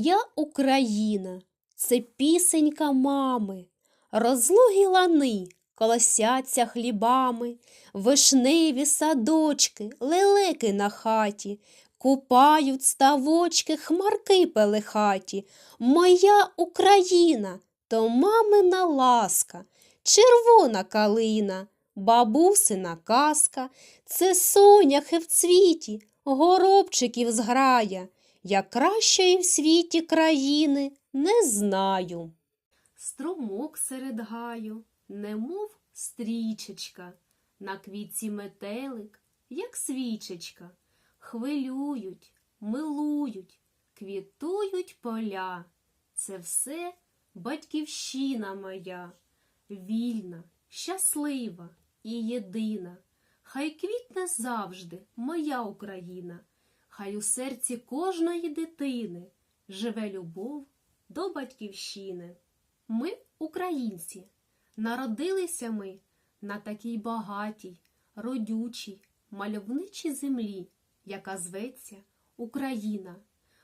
Моя Україна це пісенька мами, розлогі лани колосяться хлібами, вишневі садочки, лелеки на хаті, купають ставочки, хмарки пелехаті. Моя Україна то мамина ласка, червона калина, бабусина казка, це соняхи в цвіті, горобчиків зграя. Я кращої в світі країни не знаю. Струмок серед гаю, немов стрічечка, на квітці метелик, як свічечка, хвилюють, милують, квітують поля. Це все батьківщина моя, вільна, щаслива і єдина. Хай квітне завжди моя Україна. Хай у серці кожної дитини живе любов до батьківщини. Ми, українці, народилися ми на такій багатій, родючій, мальовничій землі, яка зветься Україна.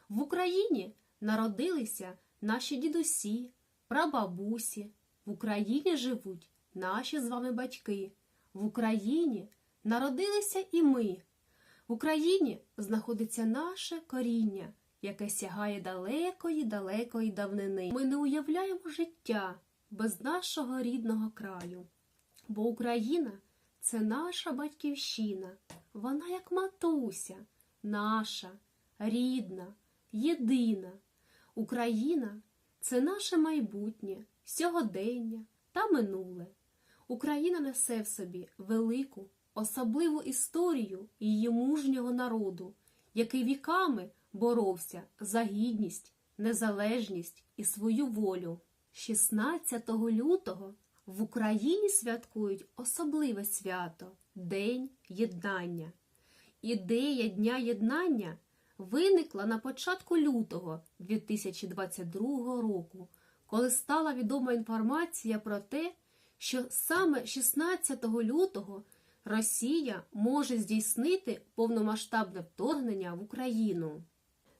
В Україні народилися наші дідусі, прабабусі. В Україні живуть наші з вами батьки. В Україні народилися і ми. В Україні знаходиться наше коріння, яке сягає далекої, далекої давнини. Ми не уявляємо життя без нашого рідного краю, бо Україна це наша батьківщина, вона як матуся, наша, рідна, єдина. Україна це наше майбутнє, сьогодення та минуле. Україна несе в собі велику особливу історію її мужнього народу, який віками боровся за гідність, незалежність і свою волю. 16 лютого в Україні святкують особливе свято День Єднання. Ідея Дня Єднання виникла на початку лютого 2022 року, коли стала відома інформація про те, що саме 16 лютого Росія може здійснити повномасштабне вторгнення в Україну.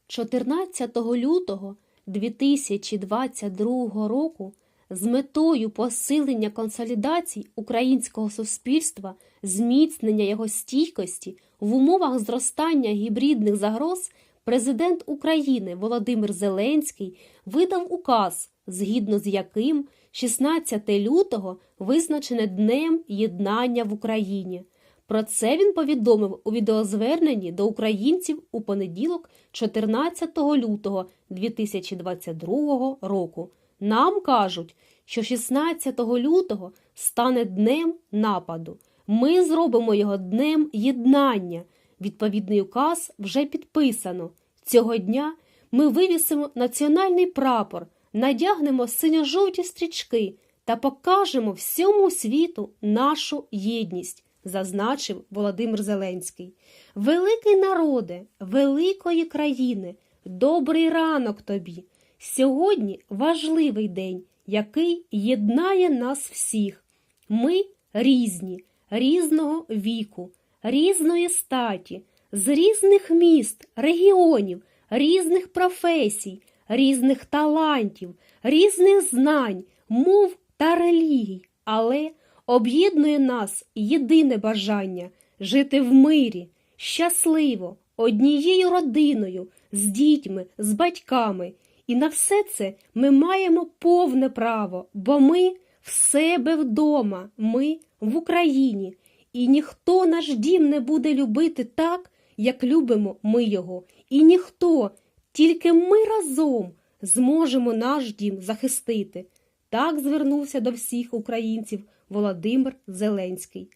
14 лютого 2022 року з метою посилення консолідацій українського суспільства, зміцнення його стійкості в умовах зростання гібридних загроз президент України Володимир Зеленський видав указ, згідно з яким 16 лютого визначене Днем Єднання в Україні. Про це він повідомив у відеозверненні до українців у понеділок, 14 лютого 2022 року. Нам кажуть, що 16 лютого стане днем нападу. Ми зробимо його днем єднання. Відповідний указ вже підписано. Цього дня ми вивісимо національний прапор, надягнемо синьо-жовті стрічки та покажемо всьому світу нашу єдність, зазначив Володимир Зеленський. Великий народе, великої країни, добрий ранок тобі. Сьогодні важливий день, який єднає нас всіх. Ми різні, різного віку, різної статі, з різних міст, регіонів, різних професій, різних талантів, різних знань, мов та релігій, але об'єднує нас єдине бажання жити в мирі, щасливо, однією родиною, з дітьми, з батьками. І на все це ми маємо повне право, бо ми в себе вдома, ми в Україні, і ніхто наш дім не буде любити так, як любимо ми його. І ніхто, тільки ми разом зможемо наш дім захистити. Так звернувся до всіх українців Володимир Зеленський.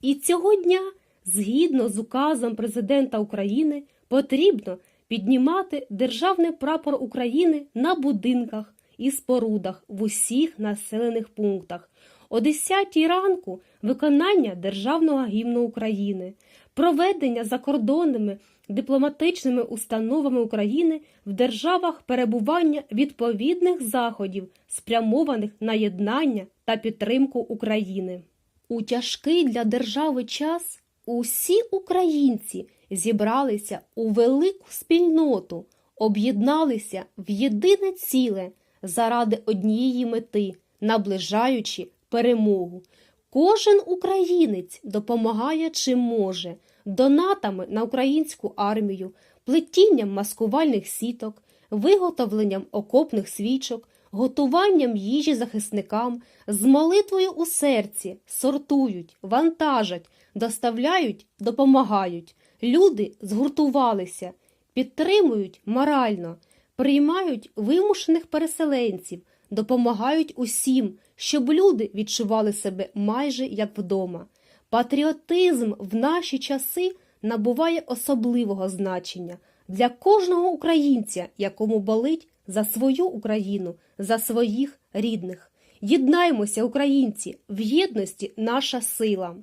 І цього дня, згідно з указом президента України, потрібно піднімати державний прапор України на будинках і спорудах в усіх населених пунктах. О 10 ранку виконання Державного гімну України, проведення закордонними дипломатичними установами України в державах перебування відповідних заходів, спрямованих на єднання та підтримку України. У тяжкий для держави час усі українці зібралися у велику спільноту, об'єдналися в єдине ціле заради однієї мети, наближаючи перемогу. Кожен українець допомагає чим може донатами на українську армію, плетінням маскувальних сіток, виготовленням окопних свічок, готуванням їжі захисникам, з молитвою у серці сортують, вантажать, доставляють, допомагають. Люди згуртувалися, підтримують морально, приймають вимушених переселенців, допомагають усім, щоб люди відчували себе майже як вдома. Патріотизм в наші часи набуває особливого значення для кожного українця, якому болить за свою Україну, за своїх рідних. Єднаймося, українці, в єдності наша сила.